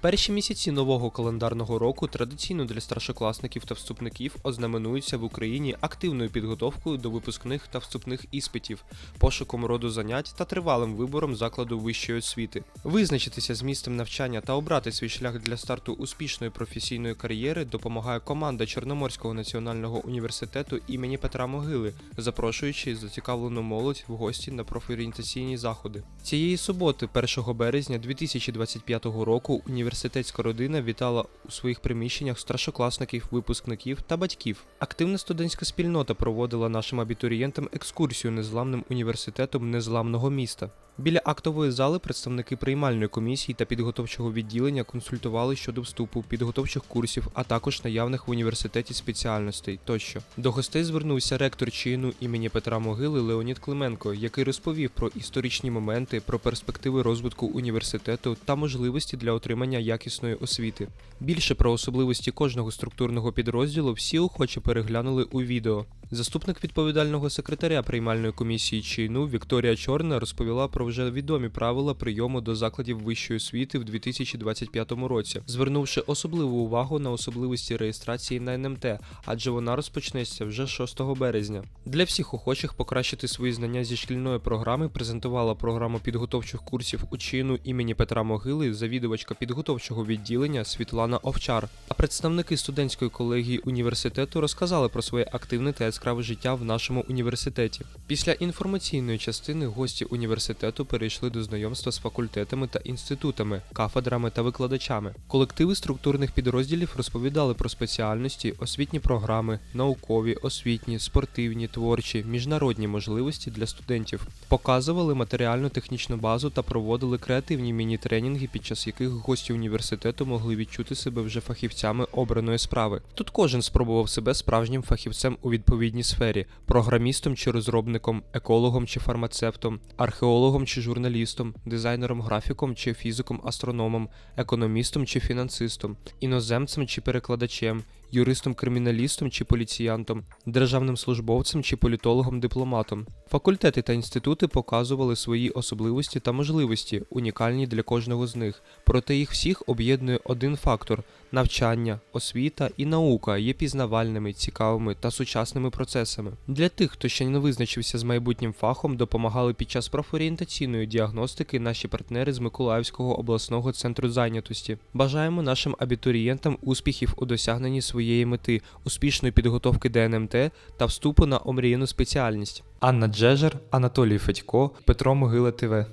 Перші місяці нового календарного року традиційно для старшокласників та вступників ознаменуються в Україні активною підготовкою до випускних та вступних іспитів, пошуком роду занять та тривалим вибором закладу вищої освіти. Визначитися з місцем навчання та обрати свій шлях для старту успішної професійної кар'єри допомагає команда Чорноморського національного університету імені Петра Могили, запрошуючи зацікавлену молодь в гості на профорієнтаційні заходи. Цієї суботи, 1 березня 2025 року, університетська родина вітала у своїх приміщеннях старшокласників, випускників та батьків. Активна студентська спільнота проводила нашим абітурієнтам екскурсію незламним університетом незламного міста. Біля актової зали представники приймальної комісії та підготовчого відділення консультували щодо вступу, підготовчих курсів, а також наявних в університеті спеціальностей тощо. До гостей звернувся ректор чину імені Петра Могили Леонід Клименко, який розповів про історичні моменти, про перспективи розвитку університету та можливості для отримання якісної освіти. Більше про особливості кожного структурного підрозділу всі охоче переглянули у відео. Заступник відповідального секретаря приймальної комісії чину Вікторія Чорна розповіла про вже відомі правила прийому до закладів вищої освіти в 2025 році, звернувши особливу увагу на особливості реєстрації на НМТ, адже вона розпочнеться вже 6 березня. Для всіх охочих покращити свої знання зі шкільної програми презентувала програму підготовчих курсів у чину імені Петра Могили, завідувачка підготовчого відділення Світлана Овчар. А представники студентської колегії університету розказали про своє активне та яскраве життя в нашому університеті. Після інформаційної частини гості університету перейшли до знайомства з факультетами та інститутами, кафедрами та викладачами. Колективи структурних підрозділів розповідали про спеціальності, освітні програми, наукові, освітні, спортивні, творчі, міжнародні можливості для студентів, показували матеріально-технічну базу та проводили креативні міні-тренінги, під час яких гості університету могли відчути себе вже фахівцями обраної справи. Тут кожен спробував себе справжнім фахівцем у відповідній сфері: програмістом чи розробником, екологом чи фармацевтом, археологом чи журналістом, дизайнером графіком чи фізиком-астрономом, економістом чи фінансистом, іноземцем чи перекладачем, юристом-криміналістом чи поліціянтом, державним службовцем чи політологом-дипломатом. Факультети та інститути показували свої особливості та можливості, унікальні для кожного з них. Проте їх всіх об'єднує один фактор: навчання, освіта і наука є пізнавальними, цікавими та сучасними процесами. Для тих, хто ще не визначився з майбутнім фахом, допомагали під час профорієнтаційної діагностики наші партнери з Миколаївського обласного центру зайнятості. Бажаємо нашим абітурієнтам успіхів у досягненні своєї мети, успішної підготовки ДНМТ та вступу на омріяну спеціальність. Анна Джежер, Анатолій Федько, Петро Могила ТВ.